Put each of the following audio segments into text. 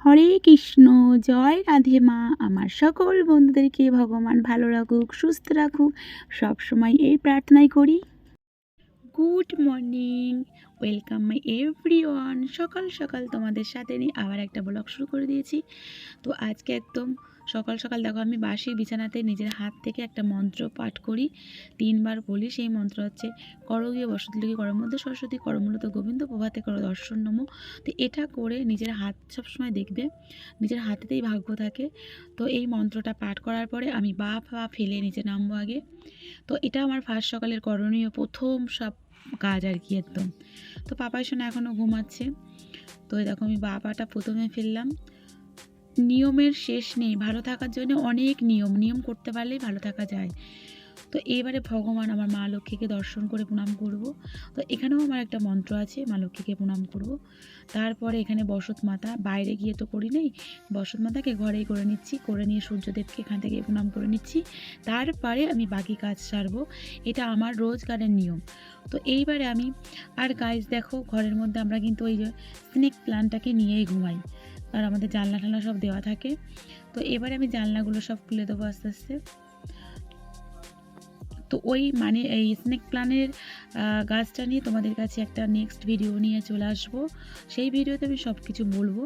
হরে কৃষ্ণ, জয় রাধে মা। আমার সকল বন্ধুদেরকে ভগবান ভালো রাখুক, সুস্থ রাখুক। সবসময় এই প্রার্থনাই করি। Good morning. Welcome my everyone সকাল সকাল তোমাদের সাথে নিয়ে আবার একটা ব্লগ শুরু করে দিয়েছি। তো আজকে একদম সকাল সকাল দেখো আমি বাসি বিছানাতে নিজের হাত থেকে একটা মন্ত্র পাঠ করি, তিনবার বলি, সেই মন্ত্র হচ্ছে, করগীয় বসতলিকে করম মধ্যে সরস্বতী করমূলত গোবিন্দ প্রভাতে কর, দর্শন নম। তো এটা করে নিজের হাত সবসময় দেখবে, নিজের হাতেতেই ভাগ্য থাকে। তো এই মন্ত্রটা পাঠ করার পরে আমি বা ফা ফেলে নিচে নামবো আগে। তো এটা আমার ফার্স্ট সকালের করণীয়, প্রথম সব কাজ আর কি একদম। তো পাপাই শোনা এখনও ঘুমাচ্ছে। তো দেখো আমি বাবাটা প্রথমে ফেললাম। নিয়মের শেষ নেই। ভালো থাকার জন্য অনেক নিয়ম নিয়ম করতে পারলেই ভালো থাকা যায়। তো এবারে ভগবান আমার মা লক্ষ্মীকে দর্শন করে প্রণাম করব। তো এখানেও আমার একটা মন্ত্র আছে, মা লক্ষ্মীকে প্রণাম করব। তারপরে এখানে বসত মাতা, বাইরে গিয়ে তো করি নেই। বসত মাতাকে ঘরেই করে নিচ্ছি, করে নিয়ে সূর্যদেবকে এখান থেকে প্রণাম করে নিচ্ছি। তারপরে আমি বাকি কাজ সারবো। এটা আমার রোজগারের নিয়ম। তো এইবারে আমি, আর গাইজ দেখো, ঘরের মধ্যে আমরা কিন্তু ওই স্নেক প্ল্যানটাকে নিয়েই ঘুমাই। আর আমাদের জানলা টানলা সব দেওয়া থাকে। তো এবারে আমি জানলাগুলো সব খুলে দেবো আস্তে আস্তে। তো ওই মানে এই স্নেক প্লানের গাছটা নিয়ে তোমাদের কাছে একটা নেক্সট ভিডিও নিয়ে চলে আসব। সেই ভিডিওতে আমি সব কিছু বলব।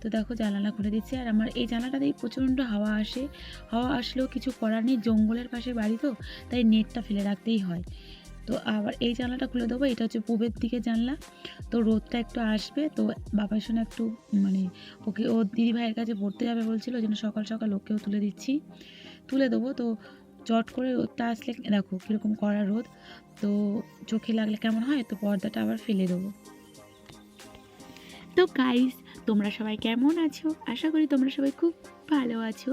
তো দেখো জানালা খুলে দিচ্ছি। আর আমার এই জানালাটা দিয়ে প্রচণ্ড হাওয়া আসে। হাওয়া আসলেও কিছু করার নেই। জঙ্গলের পাশে বাড়ি তো, তাই নেটটা ফেলে রাখতেই হয়। তো আবার এই জানলাটা খুলে দেবো, এটা হচ্ছে পূবের দিকে জানলা। তো রোদটা একটু আসবে, তো বাবার সঙ্গে একটু মানে ওকে, ও দিদি ভাইয়ের কাছে পড়তে যাবে বলছিল, ওই জন্য সকাল সকাল ওকেও তুলে দিচ্ছি। তুলে দেবো, তো চট করে রোদটা আসলে দেখো কীরকম কড়া রোদ। তো চোখে লাগলে কেমন হয়, তো পর্দাটা আবার ফেলে দেবো। তো গাইস তোমরা সবাই কেমন আছো? আশা করি তোমরা সবাই খুব ভালো আছো,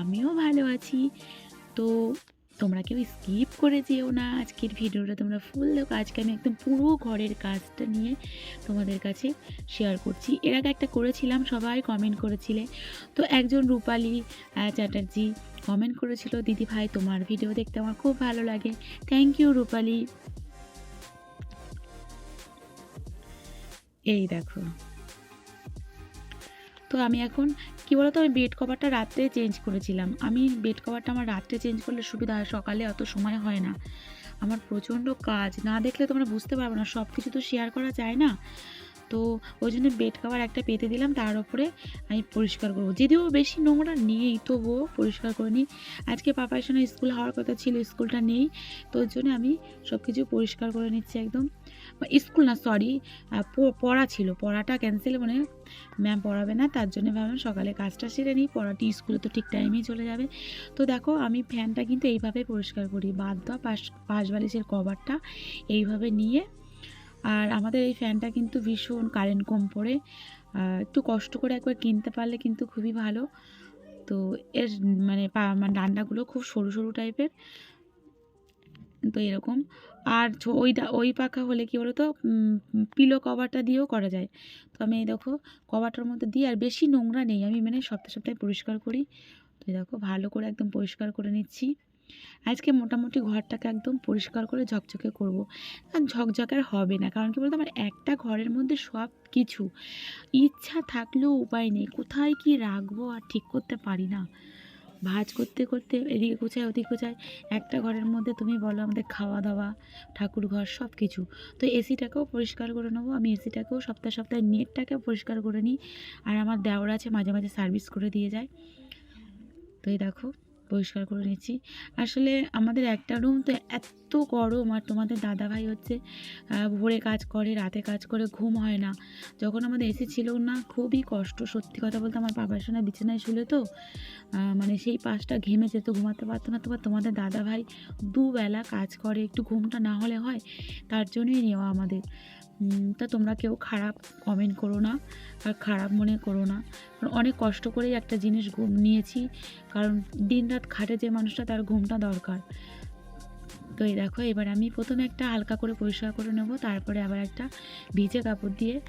আমিও ভালো আছি। তো তোমরা কেউ স্কিপ করে যেও না আজকের ভিডিওটা তোমরা ফুল দেখো, আজকে আমি একদম পুরো ঘরের কাজটা নিয়ে তোমাদের কাছে শেয়ার করছি। এর আগে একটা করেছিলাম, সবাই কমেন্ট করেছিলে। তো একজন রূপালী চ্যাটার্জি কমেন্ট করেছিল, দিদি ভাই, তোমার ভিডিও দেখতে আমার খুব ভালো লাগে। Thank you Rupali. এই দেখো। তো আমি এখন কি বলতো আমি বেড কভারটা রাত্রে চেঞ্জ করেছিলাম। আমি বেড কভারটা আমার রাত্রে চেঞ্জ করলে সুবিধা হয়, সকালে অত সময় হয় না। আমার প্রচণ্ড কাজ, না দেখলে তোমরা বুঝতে পারবে না সব কিছু তো শেয়ার করা যায় না। তো ওই জন্য বেড কভার একটা পেতে দিলাম, তার উপরে আমি পরিষ্কার করব। যদিও বেশি নোংরা নেই, তবুও পরিষ্কার করে নিই। আজকে পাপার সঙ্গে স্কুল হওয়ার কথা ছিল, স্কুলটা নেই, তো ওই জন্য আমি সব কিছু পরিষ্কার করে নিচ্ছি একদম। স্কুল না সরি পড়া ছিল। পড়াটা ক্যান্সেল মানে ম্যাম পড়াবে না, তার জন্য ভাবলাম সকালে কাজটা সেরে নিই। পড়াটি স্কুলে তো ঠিক টাইমেই চলে যাবে। তো দেখো, আমি ফ্যানটা কিন্তু এইভাবে পরিষ্কার করি। বাদ দেওয়া পাশ পাশ বালিশের কভারটা এইভাবে নিয়ে। আর আমাদের এই ফ্যানটা কিন্তু ভীষণ কারেন্ট কম পড়ে। একটু কষ্ট করে একবার কিনতে পারলে কিন্তু খুবই ভালো। তো এর মানে মানে ডান্ডাগুলো খুব সরু সরু টাইপের তো এরকম। আর ওই ওই পাখা হলে কি বলতো পিলো কভারটা দিয়েও করা যায়। তো আমি এই দেখো, কভারটার মধ্যে দিই আর বেশি নোংরা নেই। আমি মানে সপ্তাহে সপ্তাহে পরিষ্কার করি। তো দেখো, ভালো করে একদম পরিষ্কার করে নিচ্ছি। আজকে মোটামুটি ঘরটাকে একদম পরিষ্কার করে ঝকঝকে করব। আর হবে না, কারণ কি বলতো, আমার একটা ঘরের মধ্যে সব কিছু। ইচ্ছা থাকলেও উপায় নেই, কোথায় কি রাখব আর ঠিক করতে পারি না। ভাজ করতে করতে এদিকে কোচায়, ওদিকে কোচায়। একটা ঘরের মধ্যে তুমি বলো আমাদের খাওয়া দাওয়া ঠাকুর ঘর সব কিছু। তো এসিটাকেও পরিষ্কার করে নেব, আমি এসিটাকেও সপ্তাহে সপ্তাহে নেটটাকেও পরিষ্কার করে নিই। আর আমার দেওয়ার আছে, মাঝে মাঝে সার্ভিস করে দিয়ে যায়। তো এই দেখো পরিষ্কার করে নিচ্ছি আসলে আমাদের একটা রুম তো এত গরম আর তোমাদের দাদা ভাই হচ্ছে ভোরে কাজ করে, রাতে কাজ করে, ঘুম হয় না। যখন আমাদের এসি ছিল না, খুবই কষ্ট। সত্যি কথা বলতে আমার বাবার সঙ্গে বিছানায় শুলে তো মানে সেই পাশটা ঘেমে যেত, ঘুমাতে পারতো না। তোমার, তোমাদের দাদা ভাই দুবেলা কাজ করে, একটু ঘুমটা না হলে হয়, তার জন্যই নেওয়া আমাদের। তা তোমরা কেউ খারাপ কমেন্ট করো না আর খারাপ মনে করো না। কারণ অনেক কষ্ট করেই একটা জিনিস ঘুম নিয়েছি। কারণ দিন রাত খাটে যে মানুষটা, তার ঘুমটা দরকার। তো এই দেখো, এবার আমি প্রথমে একটা হালকা করে পরিষ্কার করে নেব, তারপরে আবার একটা ভিজে কাপড় দিয়ে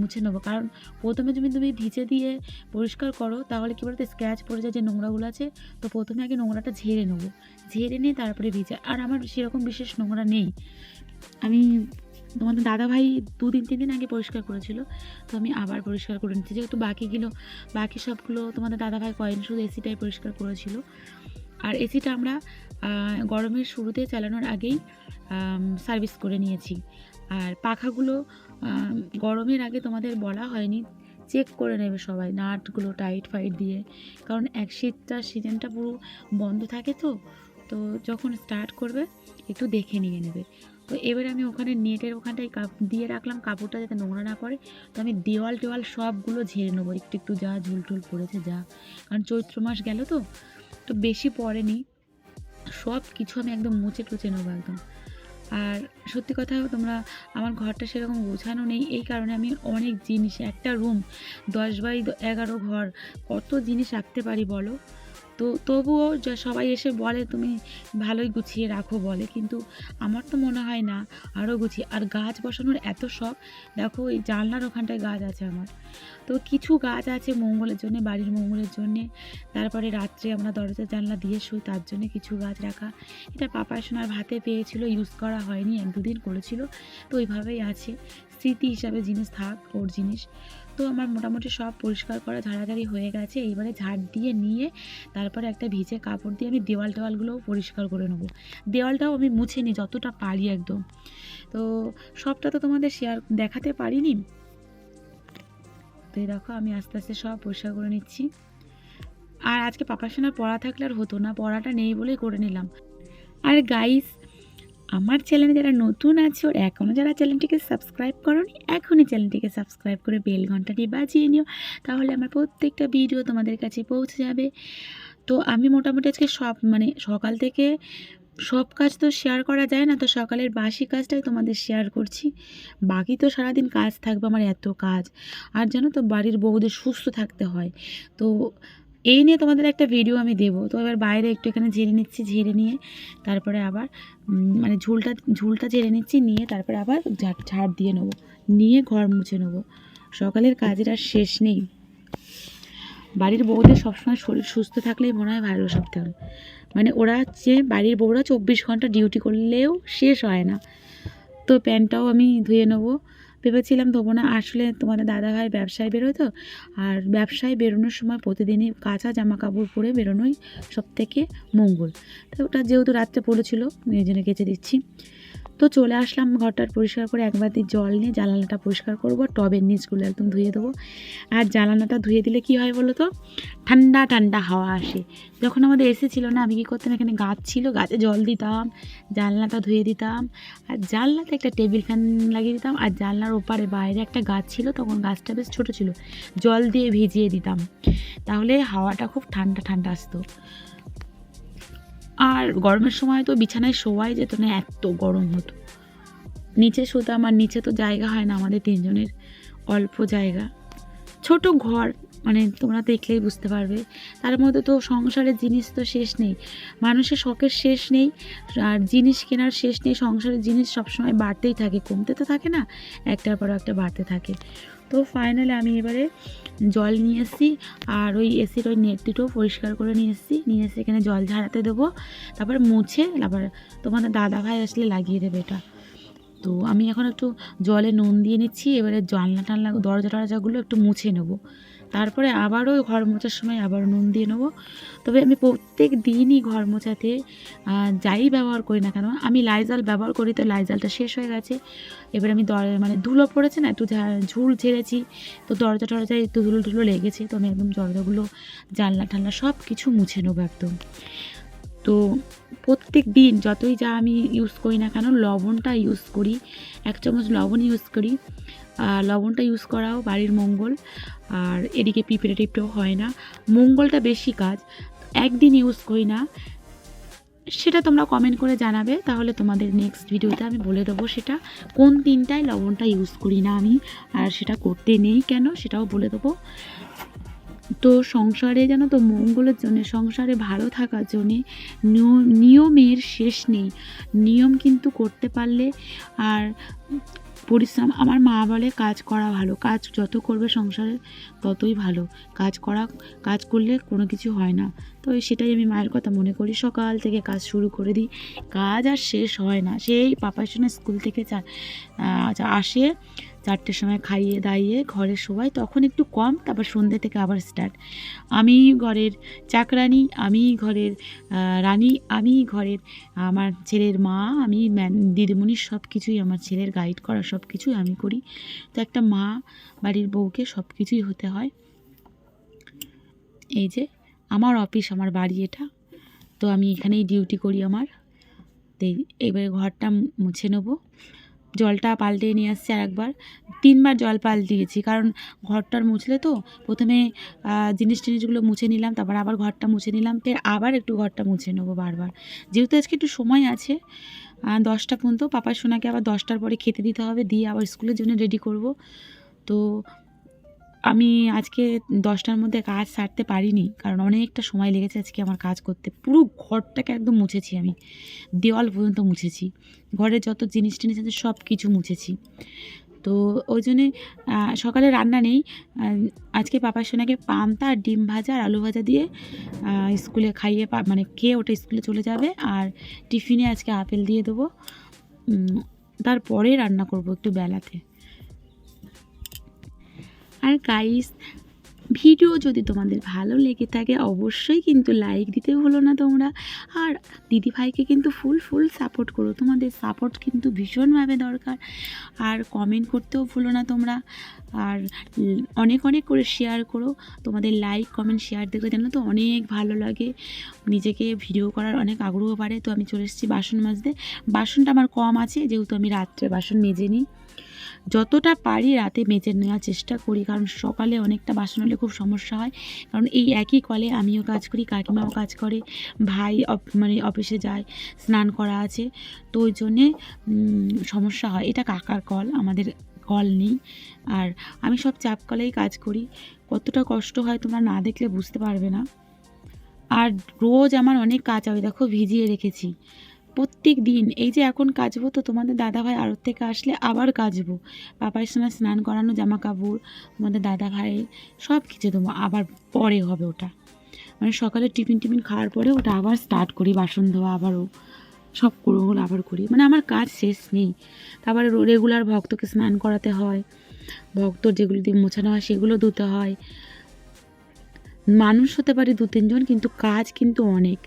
মুছে নেব। কারণ প্রথমে যদি তুমি ভিজে দিয়ে পরিষ্কার করো, তাহলে কী বলতো স্ক্র্যাচ পড়ে যায় যে নোংরাগুলো আছে, তো প্রথমে আগে নোংরাটা ঝেড়ে নেব। ঝেড়ে নিয়ে তারপরে ভিজে, আর আমার সেরকম বিশেষ নোংরা নেই। আমি তোমাদের দাদাভাই দু দিন তিন দিন আগে পরিষ্কার করেছিল, তো আমি আবার পরিষ্কার করে নিচ্ছি। যেহেতু বাকিগুলো, বাকি সবগুলো তোমাদের দাদাভাই কয়েন শুধু এসিটাই পরিষ্কার করেছিল। আর এসিটা আমরা গরমের শুরুতে চালানোর আগেই সার্ভিস করে নিয়েছি। আর পাখাগুলো গরমের আগে তোমাদের বলা হয়নি চেক করে নেবে সবাই, নাটগুলো টাইট ফাইট দিয়ে। কারণ এক শীতটা, সিজনটা পুরো বন্ধ থাকে তো তো যখন স্টার্ট করবে, একটু দেখে নিয়ে নেবে। তো এবারে আমি ওখানে নেটের ওখানটায় কাপ দিয়ে রাখলাম, কাপড়টা যাতে নোংরা না পড়ে। তো আমি দেওয়াল টেওয়াল সবগুলো ঝেড়ে নেব, একটু একটু যা ঝুল টুল পড়েছে যা। কারণ চৈত্র মাস গেল তো তো বেশি পড়েনি। সব কিছু আমি একদম মুছে টুচে নেব একদম। আর সত্যি কথা তোমরা, আমার ঘরটা সেরকম গোছানো নেই, এই কারণে আমি অনেক জিনিস, একটা রুম, দশ বাই এগারো ঘর, কত জিনিস রাখতে পারি বলো? তো তবুও সবাই এসে বলে, তুমি ভালোই গুছিয়ে রাখো বলে। কিন্তু আমার তো মনে হয় না আরও গুছিয়ে, আর গাছ বসানোর এত শখ, দেখো ওই জানলার ওখানটায় গাছ আছে আমার। তো কিছু গাছ আছে মঙ্গলের জন্যে, বাড়ির মঙ্গলের জন্যে। তারপরে রাত্রে আমরা দরজা জানলা দিয়ে শুই, তার জন্য কিছু গাছ রাখা। এটা পাপায় সোনার ভাতে পেয়েছিল ইউজ করা হয়নি, এক দুদিন করেছিল। তো ওইভাবেই আছে। স্মৃতি হিসাবে জিনিস থাক, ওর জিনিস। তো আমার মোটামুটি সব পরিষ্কার করা ঝাড়াঝাড়ি হয়ে গেছে। এইবারে ঝাড় দিয়ে নিয়ে তারপরে একটা ভিজে কাপড় দিয়ে আমি দেওয়াল টেওয়ালগুলোও পরিষ্কার করে নেব। দেওয়ালটাও আমি মুছে নিই যতটা পারি একদম। তো সবটা তো তোমাদের শেয়ার দেখাতে পারিনি। তো দেখো, আমি আস্তে আস্তে সব পরিষ্কার করে নিচ্ছি। আর আজকে পাপার সোনার পড়া থাকলে আর হতো না, পড়াটা নেই বলেই করে নিলাম। আর গাইস আমার চ্যানেলে যারা নতুন আছে এখনও যারা চ্যানেলটিকে সাবস্ক্রাইব করনি, এখনই চ্যানেলটিকে সাবস্ক্রাইব করে বেল ঘন্টাটি বাজিয়ে নিও। তাহলে আমার প্রত্যেকটা ভিডিও তোমাদের কাছে পৌঁছে যাবে। তো আমি মোটামুটি আজকে সব মানে সকাল থেকে সব কাজ তো শেয়ার করা যায় না, তো সকালের বাসি কাজটাই তোমাদের শেয়ার করছি। বাকি তো সারাদিন কাজ থাকবে, আমার এত কাজ। আর জানো তো, বাড়ির বউদের সুস্থ থাকতে হয়। তো এই নিয়ে তোমাদের একটা ভিডিও আমি দেবো। তো এবার বাইরে একটু এখানে ঝেড়ে নিচ্ছি, ঝেড়ে নিয়ে, তারপরে আবার মানে ঝুলটা ঝুলটা ঝেড়ে নিচ্ছি, নিয়ে তারপরে আবার ঝাড় ঝাড় দিয়ে নেব। নিয়ে ঘর মুছে নেব। সকালের কাজের আর শেষ নেই। বাড়ির বউদের সবসময় শরীর সুস্থ থাকলেই মনে হয় ভালো সব মানে ওরা হচ্ছে বাড়ির বউরা চব্বিশ ঘণ্টা ডিউটি করলেও শেষ হয় না। তো প্যান্টটাও আমি ধুয়ে নেব। ভেবেছিলাম দেবো না। আসলে তোমাদের দাদাভাই ব্যবসায় বেরোয় তো আর ব্যবসায় বেরোনোর সময় প্রতিদিনই কাঁচা জামা কাপড় পরে বেরোনোই সব থেকে মঙ্গল। তো ওটা যেহেতু রাত্রে পড়েছিল, এই জন্য কেচে দিচ্ছি। তো চলে আসলাম ঘরটার পরিষ্কার করে, একবার দিয়ে জল নিয়ে জানালাটা পরিষ্কার করব, টবের নিচগুলো একদম ধুয়ে দেবো। আর জানালাটা ধুয়ে দিলে কি হয় বলো তো? ঠান্ডা ঠান্ডা হাওয়া আসে। যখন আমাদের এসি ছিল না, আমি কী করতাম? এখানে গাছ ছিল, গাছে জল দিতাম, জানলাটা ধুয়ে দিতাম। আর জানলাতে একটা টেবিল ফ্যান লাগিয়ে দিতাম, আর জানলার ওপারে বাইরে একটা গাছ ছিল, তখন গাছটা বেশ ছোটো ছিল। জল দিয়ে ভিজিয়ে দিতাম। তাহলে হাওয়াটা খুব ঠান্ডা ঠান্ডা আসতো। আর গরমের সময় তো বিছানায় শোয়াই যেত না, এত গরম হতো। নিচে শুতাম আর নিচে তো জায়গা হয় না, আমাদের তিনজনের অল্প জায়গা। ছোট ঘর মানে তোমরা দেখলেই বুঝতে পারবে। তার মধ্যে তো সংসারের জিনিস তো শেষ নেই। মানুষের শখের শেষ নেই, আর জিনিস কেনার শেষ নেই। সংসারের জিনিস সবসময় বাড়তেই থাকে, কমতে তো থাকে না, একটার পর একটা বাড়তে থাকে। তো ফাইনালি আমি এবারে জল নিয়ে এসেছি আর ওই এসির ওই নেট দুটোও পরিষ্কার করে নিয়ে এসেছি। নিয়ে এসে এখানে জল ঝাড়াতে দেবো। তারপর মুছে আবার তোমাদের দাদা ভাই আসলে লাগিয়ে দেবে এটা। তো আমি এখন একটু জলে নুন দিয়ে নিচ্ছি, এবারে জানলা টানলা দরজা টরজাগুলো একটু মুছে নেব। তারপরে আবারও ঘর মোছার সময় আবার নুন দিয়ে নেব। তবে আমি প্রত্যেক দিনই ঘর মোছাতে যাই ব্যবহার করি না কেন, আমি লাইজাল ব্যবহার করি তো লাইজালটা শেষ হয়ে গেছে। এবার আমি দর মানে ধুলো পড়েছে না, একটু ঝুল ঝেড়েছি, তো দরজা টরজায় একটু ধুলো ধুলো লেগেছে, তো আমি একদম দরজাগুলো, জানলা টানলা সব কিছু মুছে নেব একদম। তো প্রত্যেক দিন যতই যা আমি ইউজ করি না কেন, লবণটা ইউজ করি। এক চামচ লবণ ইউজ করি। আর লবণটা ইউজ করাও বাড়ির মঙ্গল। আর এদিকে পিঁপড়ে হয় না। মঙ্গলটা বেশি কাজ। একদিন ইউজ করি না। সেটা তোমরা কমেন্ট করে জানাবে। তাহলে তোমাদের নেক্সট ভিডিওতে আমি বলে দেবো সেটা। কোন দিনটায় লবণটা ইউজ করি না আমি। আর সেটা করতে নেই কেন সেটাও বলে দেবো। তো সংসারে যেন তো মঙ্গলের জন্য, সংসারে ভালো থাকার জন্যে নিয়- নিয়মের শেষ নেই। নিয়ম কিন্তু করতে পারলে আর পরিশ্রম, আমার মা বলে কাজ করা ভালো, কাজ যত করবে সংসারে ততই ভালো। কাজ করা, কাজ করলে কোনো কিছু হয় না। তো সেটাই আমি মায়ের কথা মনে করি। সকাল থেকে কাজ শুরু করে দিই। কাজ আর শেষ হয় না। সেই পাপার সঙ্গে স্কুল থেকে চা আসে, চারটের সময় খাইয়ে দাইয়ে ঘরের সবাই তখন একটু কম, তারপর সন্ধ্যে থেকে আবার স্টার্ট আমি ঘরের চাকরানি, আমি ঘরের রানী, আমি ঘরের আমার ছেলের মা, আমি ম্যান, দিদিমণি সব কিছুই আমার ছেলের গাইড করা সব কিছুই আমি করি। তো একটা মা বাড়ির বউকে সব কিছুই হতে হয়। এই যে আমার অফিস আমার বাড়ি এটা। তো আমি এখানেই ডিউটি করি আমার। তো এবারে ঘরটা মুছে নেব। জলটা পাল্টে নিয়ে আসছি আর একবার তিনবার জল পাল্টিয়েছি কারণ ঘরটার মুছলে তো প্রথমে জিনিস টিনিসগুলো মুছে নিলাম, তারপর আবার ঘরটা মুছে নিলাম, ফের আবার একটু ঘরটা মুছে নেব বারবার। যেহেতু আজকে একটু সময় আছে দশটা পর্যন্ত, পাপার সোনাকে আবার দশটার পরে খেতে দিতে হবে, দিয়ে আবার স্কুলের জন্য রেডি করব। তো আমি আজকে দশটার মধ্যে কাজ সারতে পারিনি, কারণ অনেকটা সময় লেগেছে আজকে আমার কাজ করতে। পুরো ঘরটাকে একদম মুছেছি আমি। দেওয়াল পর্যন্ত মুছেছি। ঘরের যত জিনিস টিনিস আছে সব কিছু মুছেছি। তো ওই জন্যে সকালে রান্না নেই। আজকে পাপার সোনাকে পান্তা আর ডিম ভাজা আর আলু ভাজা দিয়ে স্কুলে খাইয়ে মানে খেয়ে ওটা স্কুলে চলে যাবে আর টিফিনে আজকে আপেল দিয়ে দেবো। তারপরে রান্না করব একটু বেলাতে। আর গাইস ভিডিও যদি তোমাদের ভালো লেগে থাকে, অবশ্যই কিন্তু লাইক দিতে ভুলো না তোমরা। আর দিদি ভাইকে কিন্তু ফুল ফুল সাপোর্ট করো। তোমাদের সাপোর্ট কিন্তু ভীষণভাবে দরকার। আর কমেন্ট করতেও ভুলো না তোমরা। আর অনেক অনেক করে শেয়ার করো। তোমাদের লাইক কমেন্ট শেয়ার দেখলে জানো তো অনেক ভালো লাগে। নিজেকে ভিডিও করার অনেক আগ্রহ বাড়ে। তো আমি চলে এসেছি বাসন মাজতে। বাসনটা আমার কম আছে, যেহেতু আমি রাত্রে বাসন মেজে নিই। যতটা পারি রাতে মেজে নেওয়ার চেষ্টা করি, কারণ সকালে অনেকটা বাসন হলে খুব সমস্যা হয়। কারণ এই একই কলে আমিও কাজ করি, কাকিমাও কাজ করে, ভাই মানে অফিসে যায়, স্নান করা আছে। তো ওই জন্যে সমস্যা হয়। এটা কাকার কল, আমাদের কল নেই। আর আমি সব চাপ কলেই কাজ করি। কতটা কষ্ট হয় তোমরা না দেখলে বুঝতে পারবে না। আর রোজ আমার অনেক কাজ হয় দেখো ভিজিয়ে রেখেছি। প্রত্যেক দিন, এই যে এখন কাচবো তো তোমাদের দাদাভাই আড়ত থেকে আসলে আবার কাচবো পাপার সময় স্নান করানো জামা কাপড় তোমাদের দাদা ভাই সব কিছু দেবো, আবার পরে হবে ওটা। মানে সকালে টিফিন টিফিন খাওয়ার পরে ওটা আবার স্টার্ট করি, বাসন ধোয়া আবারও, সব করব আবার করি। মানে আমার কাজ শেষ নেই। তারপরে রেগুলার ভক্তকে স্নান করাতে হয়, ভক্ত যেগুলো দিয়ে মোছানো হয় সেগুলো ধুতে হয়। মানুষ হতে পারে দু তিনজন কিন্তু কাজ কিন্তু অনেক।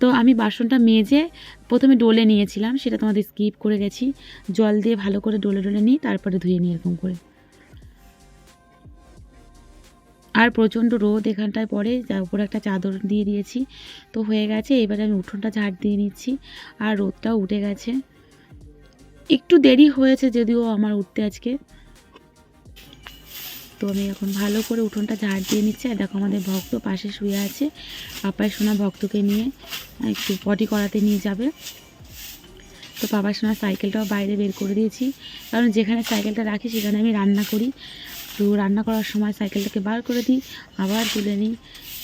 তো আমি বাসনটা মেজে প্রথমে ডলে নিয়েছিলাম, সেটা তোমাদের স্কিপ করে গেছি। জল দিয়ে ভালো করে ডলে ডলে নিই তারপরে ধুয়ে নিই এরকম করে। আর প্রচণ্ড রোদ এখানটায় পড়ে, যার উপরে একটা চাদর দিয়ে দিয়েছি। তো হয়ে গেছে, এবারে আমি উঠোনটা ঝাড় দিয়ে নিচ্ছি, আর রোদটাও উঠে গেছে। একটু দেরি হয়েছে যদিও আমার উঠতে আজকে। তো আমি এখন ভালো করে উঠোনটা ঝাড় দিয়ে নিচ্ছি। আর দেখো আমাদের ভক্ত পাশে শুয়ে আছে। পাপায় সোনা ভক্তকে নিয়ে একটু পটি করাতে নিয়ে যাবে। তো পাপার সোনা সাইকেলটাও বাইরে বের করে দিয়েছি। কারণ যেখানে সাইকেলটা রাখি, সেখানে আমি রান্না করি। তো রান্না করার সময় সাইকেলটাকে বার করে দিই, আবার তুলে নিই।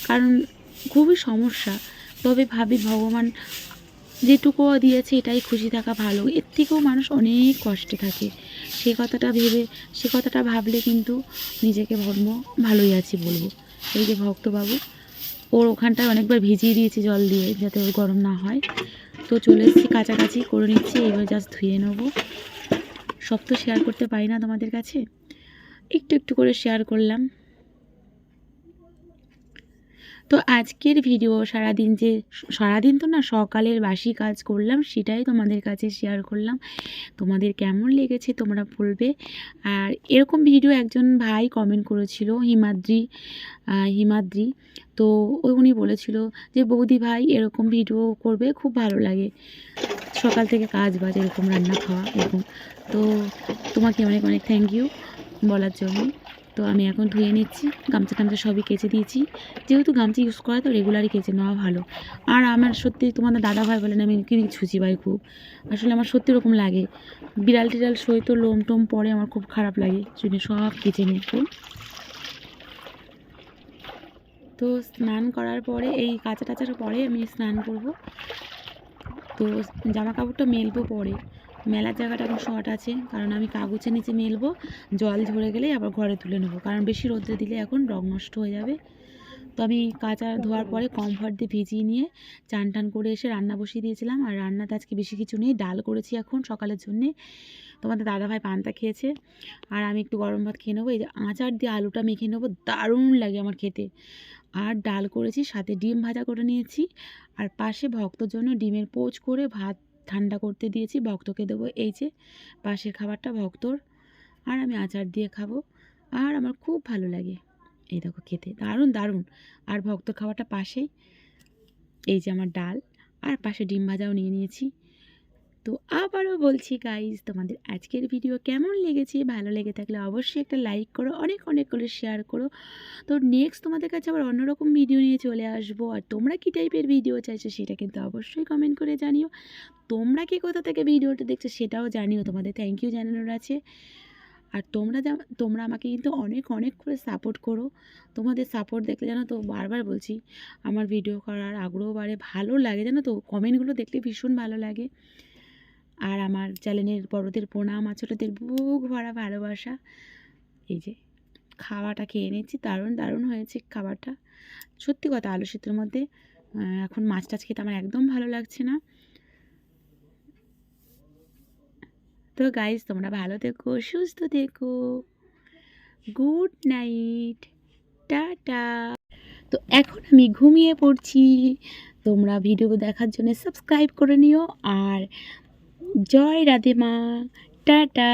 কারণ খুবই সমস্যা। তবে ভাবি ভগবান যেটুকু দিয়েছে এটাই খুশি থাকা ভালো। এর থেকেও মানুষ অনেক কষ্টে থাকে। সে কথাটা ভেবে, সে কথাটা ভাবলে কিন্তু নিজেকে ধর্ম ভালোই আছি বলব। এই যে ভক্তবাবু, ওর ওখানটায় অনেকবার ভিজিয়ে দিয়েছি জল দিয়ে যাতে ওর গরম না হয়। তো চলে এসেছি, কাছাকাছি করে নিচ্ছি, এবার জাস্ট ধুয়ে নেব। সব তো শেয়ার করতে পারি না তোমাদের কাছে। একটু একটু করে শেয়ার করলাম। তো আজকের ভিডিও সারাদিন যে সারাদিন তো না সকালের বাসি কাজ করলাম, সেটাই তোমাদের কাছে শেয়ার করলাম। তোমাদের কেমন লেগেছে তোমরা বলবে। আর এরকম ভিডিও একজন ভাই কমেন্ট করেছিল, হিমাদ্রি হিমাদ্রি। তো উনি বলেছিল যে, বৌদি ভাই, এরকম ভিডিও করবে, খুব ভালো লাগে। সকাল থেকে কাজ বাজ, এরকম রান্না খাওয়া, এরকম। তো তোমাকে অনেক অনেক থ্যাংক ইউ বলার জন্য। তো আমি এখন ধুয়ে নিচ্ছি। গামছা টামছা সবই কেচে দিয়েছি। যেহেতু গামছা ইউজ করা তো রেগুলারই কেচে নেওয়া ভালো। আর আমার সত্যি তোমাদের দাদা ভাই বলেন, আমি কি ছুচি ভাই খুব। আসলে আমার সত্যি ওরকম লাগে। বিড়াল টিড়াল সই তো লোম টোম পরে আমার খুব খারাপ লাগে। জন্য সব কেচে নিই খুব তো স্নান করার পরে, এই কাঁচা টাচার পরে আমি স্নান করব। তো জামা কাপড়টা মেলবো পরে। মেলার জায়গাটা এখন শর্ট আছে, কারণ আমি কাগজের নিচে মেলবো, জল ঝরে গেলেই আবার ঘরে তুলে নেব, কারণ বেশি রোদ্রে দিলে এখন রং নষ্ট হয়ে যাবে। তো আমি কাঁচা ধোয়ার পরে কমফর্ট দিয়ে ভিজিয়ে নিয়ে চান টান করে এসে রান্না বসিয়ে দিয়েছিলাম, আর রান্নাতে আজকে বেশি কিছু নেই, ডাল করেছি এখন সকালের জন্যে। তোমাদের দাদাভাই পান্তা খেয়েছে, আর আমি একটু গরম ভাত খেয়ে নেব, এই যে আচার দিয়ে আলুটা মেখে নেব, দারুণ লাগে আমার খেতে। আর ডাল করেছি, সাথে ডিম ভাজা করে নিয়েছি, আর পাশে ভক্তর জন্য ডিমের পোচ করে ভাত ঠান্ডা করতে দিয়েছি, ভক্তকে দেবো। এই যে, পাশের খাবারটা ভক্তর, আর আমি আচার দিয়ে খাব। আর আমার খুব ভালো লাগে। এই দেখো খেতে, দারুণ দারুণ। আর ভক্ত খাবারটা পাশেই। এই যে আমার ডাল, আর পাশে ডিম ভাজাও নিয়ে নিয়েছি। তো আবারও বলছি গাইজ তোমাদের আজকের ভিডিও কেমন লেগেছে? ভালো লেগে থাকলে অবশ্যই একটা লাইক করো, অনেক অনেক করে শেয়ার করো। তো নেক্সট তোমাদের কাছে আবার অন্যরকম ভিডিও নিয়ে চলে আসব। আর তোমরা কী টাইপের ভিডিও চাইছো সেটা কিন্তু অবশ্যই কমেন্ট করে জানিও। তোমরা কি কোথা থেকে ভিডিওটা দেখছ সেটাও জানিও, তোমাদের থ্যাংক ইউ জানানোর আছে। আর তোমরা তোমরা আমাকে কিন্তু অনেক অনেক করে সাপোর্ট করো। তোমাদের সাপোর্ট দেখলে জানো তো, বারবার বলছি, আমার ভিডিও করার আগ্রহ বাড়ে, ভালো লাগে জানো তো কমেন্টগুলো দেখলে ভীষণ ভালো লাগে। আর আমার চ্যানেলের বড়দের প্রণাম আর ছোটোদের বুক ভরা ভালোবাসা। এই যে, খাওয়াটা খেয়ে নিচ্ছি দারুণ দারুণ হয়েছে খাবারটা। সত্যি কথা, আলু সিদ্ধর মধ্যে এখন মাছ টাছ খেতে আমার একদম ভালো লাগছে না। তো গাইজ তোমরা ভালো থেকো, সুস্থ থেকো। গুড নাইট টাটা তো এখন আমি ঘুমিয়ে পড়ছি। তোমরা ভিডিও দেখার জন্য সাবস্ক্রাইব করে নিও। আর জয় রাধে মা টাটা।